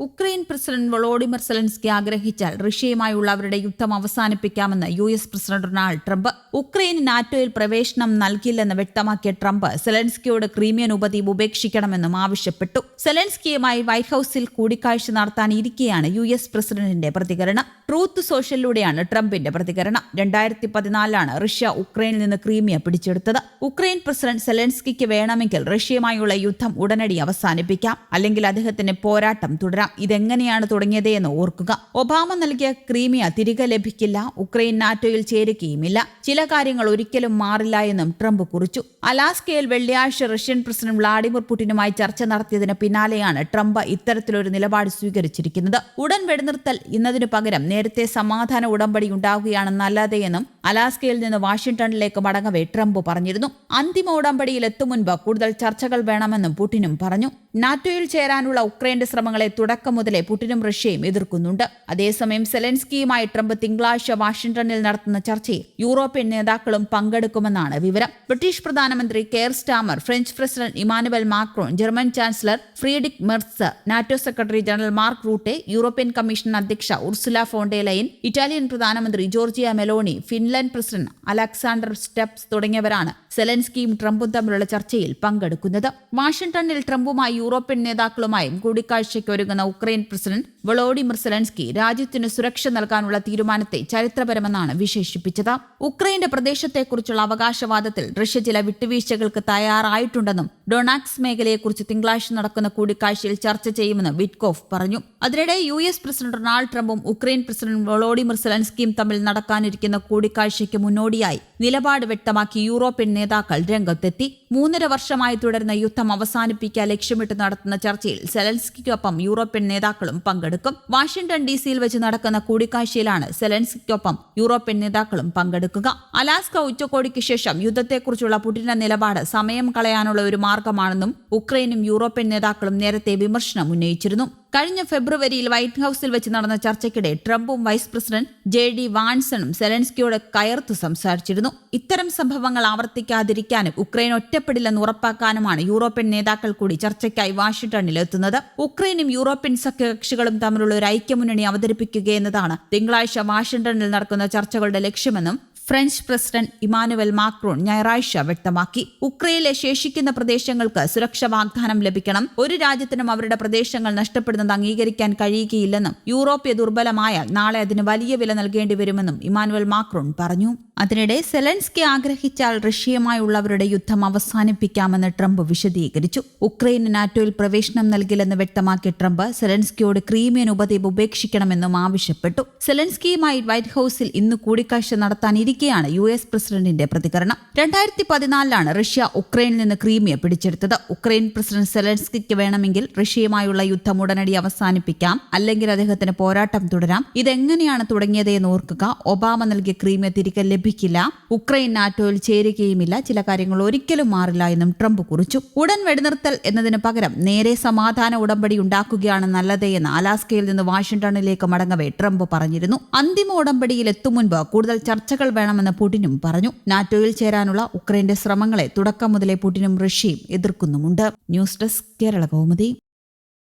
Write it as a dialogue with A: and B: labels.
A: Ukraine president Volodymyr Zelensky ആഗ്രഹിച്ചാൽ റഷ്യയുമായുള്ള അവരുടെ യുദ്ധം അവസാനിപ്പിക്കാമെന്ന് U S president Donald Trump. ഉക്രൈന് നാറ്റോയിൽ പ്രവേശനം നൽകില്ലെന്ന് വ്യക്തമാക്കിയ ട്രംപ് സെലൻസ്കിയോട് ക്രീമിയൻ ഉപദ്വീപ് ഉപേക്ഷിക്കണമെന്നും ആവശ്യപ്പെട്ടു. സെലൻസ്കിയുമായി വൈറ്റ് ഹൌസിൽ കൂടിക്കാഴ്ച നടത്താനിരിക്കെയാണ് യു എസ് പ്രസിഡന്റിന്റെ പ്രതികരണം. ട്രൂത്ത് സോഷ്യലിലൂടെയാണ് ട്രംപിന്റെ പ്രതികരണം. രണ്ടായിരത്തി പതിനാലിലാണ് റഷ്യ ഉക്രൈനിൽ നിന്ന് ക്രീമിയ പിടിച്ചെടുത്തത്. ഉക്രൈൻ പ്രസിഡന്റ് സെലൻസ്കിക്ക് വേണമെങ്കിൽ റഷ്യയുമായുള്ള യുദ്ധം ഉടനടി അവസാനിപ്പിക്കാം. അല്ലെങ്കിൽ അദ്ദേഹത്തിന് പോരാട്ടം തുടരാം. ഇതെങ്ങനെയാണ് തുടങ്ങിയത് എന്ന് ഓർക്കുക. ഒബാമ നൽകിയ ക്രീമിയ തിരികെ ലഭിക്കില്ല. ഉക്രൈൻ നാറ്റോയിൽ ചേരുകയുമില്ല. ചില കാര്യങ്ങൾ ഒരിക്കലും മാറില്ല എന്നും ട്രംപ് കുറിച്ചു. അലാസ്കയിൽ വെള്ളിയാഴ്ച റഷ്യൻ പ്രസിഡന്റ് വ്ളാഡിമിർ പുടിനുമായി ചർച്ച നടത്തിയതിന് പിന്നാലെയാണ് ട്രംപ് ഇത്തരത്തിലൊരു നിലപാട് സ്വീകരിച്ചിരിക്കുന്നത്. ഉടൻ വെടിനിർത്തൽ എന്നതിനു പകരം നേരത്തെ സമാധാന ഉടമ്പടി ഉണ്ടാവുകയാണ് നല്ലതെന്നും അലാസ്കയിൽ നിന്ന് വാഷിംഗ്ടണിലേക്ക് മടങ്ങവേ ട്രംപ് പറഞ്ഞിരുന്നു. അന്തിമ ഉടമ്പടിയിൽ എത്തും മുൻപ് കൂടുതൽ ചർച്ചകൾ വേണമെന്നും പുടിനും പറഞ്ഞു. നാറ്റോയിൽ ചേരാനുള്ള ഉക്രൈന്റെ ശ്രമങ്ങളെ തുടക്കം മുതലേ പുടിനും റഷ്യയും എതിർക്കുന്നുണ്ട്. അതേസമയം സെലൻസ്കിയുമായി ട്രംപ് തിങ്കളാഴ്ച വാഷിംഗ്ടണിൽ നടത്തുന്ന ചർച്ചയിൽ യൂറോപ്യൻ നേതാക്കളും പങ്കെടുക്കുമെന്നാണ് വിവരം. ബ്രിട്ടീഷ് പ്രധാനമന്ത്രി Keir Starmer French president Emmanuel Macron German chancellor Friedrich Merz NATO secretary general Mark Rutte European commission അധ്യക്ഷ Ursula von der Leyen Italian പ്രധാനമന്ത്രി Giorgia Meloni Finland president Alexander Stubb തുടങ്ങിയവരാണ് സെലൻസ്കിയും ട്രംപും തമ്മിലുള്ള ചർച്ചയിൽ പങ്കെടുക്കുന്നത്. വാഷിംഗ്ടണിൽ ട്രംപുമായി യൂറോപ്യൻ നേതാക്കളുമായും കൂടിക്കാഴ്ചയ്ക്ക് ഒരുങ്ങുന്ന ഉക്രൈൻ പ്രസിഡന്റ് വളോഡിമിർ സെലൻസ്കി രാജ്യത്തിന് സുരക്ഷ നൽകാനുള്ള തീരുമാനത്തെ ചരിത്രപരമെന്നാണ് വിശേഷിപ്പിച്ചത്. ഉക്രൈന്റെ പ്രദേശത്തെക്കുറിച്ചുള്ള അവകാശവാദത്തിൽ റഷ്യ ചില വിട്ടുവീഴ്ചകൾക്ക് തയ്യാറായിട്ടുണ്ടെന്നും ഡൊണാക്സ് മേഖലയെക്കുറിച്ച് തിങ്കളാഴ്ച നടക്കുന്ന കൂടിക്കാഴ്ചയിൽ ചർച്ച ചെയ്യുമെന്ന് വിറ്റ്കോഫ് പറഞ്ഞു. അതിനിടെ യു എസ് പ്രസിഡന്റ് ഡൊണാൾഡ് ട്രംപും ഉക്രൈൻ പ്രസിഡന്റ് വളോഡിമിർ സെലൻസ്കിയും തമ്മിൽ നടക്കാനിരിക്കുന്ന കൂടിക്കാഴ്ചയ്ക്ക് മുന്നോടിയായി നിലപാട് വ്യക്തമാക്കി യൂറോപ്യൻ നേതാക്കൾ രംഗത്തെത്തി. മൂന്നര വർഷമായി തുടരുന്ന യുദ്ധം അവസാനിപ്പിക്കാൻ ലക്ഷ്യമിട്ട് നടത്തുന്ന ചർച്ചയിൽ സെലൻസ്കിക്കൊപ്പം യൂറോപ്യൻ നേതാക്കളും പങ്കെടുക്കും. വാഷിംഗ്ടൺ ഡി സിയിൽ വെച്ച് നടക്കുന്ന കൂടിക്കാഴ്ചയിലാണ് സെലൻസ്കിക്കൊപ്പം യൂറോപ്യൻ നേതാക്കളും പങ്കെടുക്കുക. അലാസ്ക ഉച്ചകോടിക്ക് ശേഷം യുദ്ധത്തെക്കുറിച്ചുള്ള പുടിന്റെ നിലപാട് സമയം കളയാനുള്ള ഒരു മാർഗമാണെന്നും ഉക്രൈനും യൂറോപ്യൻ നേതാക്കളും നേരത്തെ വിമർശനം ഉന്നയിച്ചിരുന്നു. കഴിഞ്ഞ ഫെബ്രുവരിയിൽ വൈറ്റ് ഹൌസിൽ വെച്ച് നടന്ന ചർച്ചയ്ക്കിടെ ട്രംപും വൈസ് പ്രസിഡന്റ് ജെ ഡി വാൻസണും സെലൻസ്കിയോട് കയർത്ത് സംസാരിച്ചിരുന്നു. ഇത്തരം സംഭവങ്ങൾ ആവർത്തിക്കാതിരിക്കാനും ഉക്രൈൻ ഒറ്റപ്പെടില്ലെന്ന് ഉറപ്പാക്കാനുമാണ് യൂറോപ്യൻ നേതാക്കൾ കൂടി ചർച്ചയ്ക്കായി വാഷിംഗ്ടണിൽ എത്തുന്നത്. ഉക്രൈനും യൂറോപ്യൻ സഖ്യകക്ഷികളും തമ്മിലുള്ള ഒരു ഐക്യമുന്നണി അവതരിപ്പിക്കുകയെന്നതാണ് തിങ്കളാഴ്ച വാഷിംഗ്ടണിൽ നടക്കുന്ന ചർച്ചകളുടെ ലക്ഷ്യമെന്നും ഫ്രഞ്ച് പ്രസിഡന്റ് ഇമാനുവൽ മാക്രോൺ ഞായറാഴ്ച വ്യക്തമാക്കി. ഉക്രൈനിലെ ശേഷിക്കുന്ന പ്രദേശങ്ങൾക്ക് സുരക്ഷ വാഗ്ദാനം ലഭിക്കണം. ഒരു രാജ്യത്തിനും അവരുടെ പ്രദേശങ്ങൾ നഷ്ടപ്പെടുന്നത് അംഗീകരിക്കാൻ കഴിയുകയില്ലെന്നും യൂറോപ്യ ദുർബലമായാൽ നാളെ അതിന് വലിയ വില നൽകേണ്ടി വരുമെന്നും ഇമാനുവൽ മാക്രോൺ പറഞ്ഞു. അതിനിടെ സെലൻസ്കി ആഗ്രഹിച്ചാൽ റഷ്യയുമായുള്ളവരുടെ യുദ്ധം അവസാനിപ്പിക്കാമെന്ന് ട്രംപ് വിശദീകരിച്ചു. ഉക്രൈൻ നാറ്റോയിൽ പ്രവേശനം നൽകില്ലെന്ന് വ്യക്തമാക്കിയ ട്രംപ് സെലൻസ്കിയോട് ക്രീമിയൻ ഉപദ്വീപ് ഉപേക്ഷിക്കണമെന്നും ആവശ്യപ്പെട്ടു. സെലൻസ്കിയുമായി വൈറ്റ് ഹൌസിൽ ഇന്ന് കൂടിക്കാഴ്ച നടത്താനിരിക്കെയാണ് യു എസ് പ്രസിഡന്റിന്റെ പ്രതികരണം. രണ്ടായിരത്തി പതിനാലിലാണ് റഷ്യ ഉക്രൈനിൽ നിന്ന് ക്രീമിയ പിടിച്ചെടുത്തത്. ഉക്രൈൻ പ്രസിഡന്റ് സെലൻസ്കിക്ക് വേണമെങ്കിൽ റഷ്യയുമായുള്ള യുദ്ധം ഉടനടി അവസാനിപ്പിക്കാം. അല്ലെങ്കിൽ അദ്ദേഹത്തിന് പോരാട്ടം തുടരാം. ഇതെങ്ങനെയാണ് തുടങ്ങിയത് എന്ന് ഓർക്കുക. ഒബാമ നൽകിയ ക്രീമിയ തിരികെ ലഭിക്കില്ല ഉക്രൈൻ നാറ്റോയിൽ ചേരുകയുമില്ല ചില കാര്യങ്ങൾ ഒരിക്കലും മാറില്ല എന്നും ട്രംപ് കുറിച്ചു. ഉടൻ വെടിനിർത്തൽ എന്നതിന് പകരം നേരെ സമാധാന ഉടമ്പടി ഉണ്ടാക്കുകയാണ് നല്ലത് എന്ന് അലാസ്കയിൽ നിന്ന് വാഷിംഗ്ടണിലേക്ക് മടങ്ങവേ ട്രംപ് പറഞ്ഞിരുന്നു. അന്തിമ ഉടമ്പടിയിൽ എത്തും മുൻപ് കൂടുതൽ ചർച്ചകൾ വേണമെന്ന് പുടിനും പറഞ്ഞു. നാറ്റോയിൽ ചേരാനുള്ള ഉക്രൈന്റെ ശ്രമങ്ങളെ തുടക്കം മുതലേ പുടിനും റഷ്യയും എതിർക്കുന്നുമുണ്ട്. News desk Kerala Kaumudi.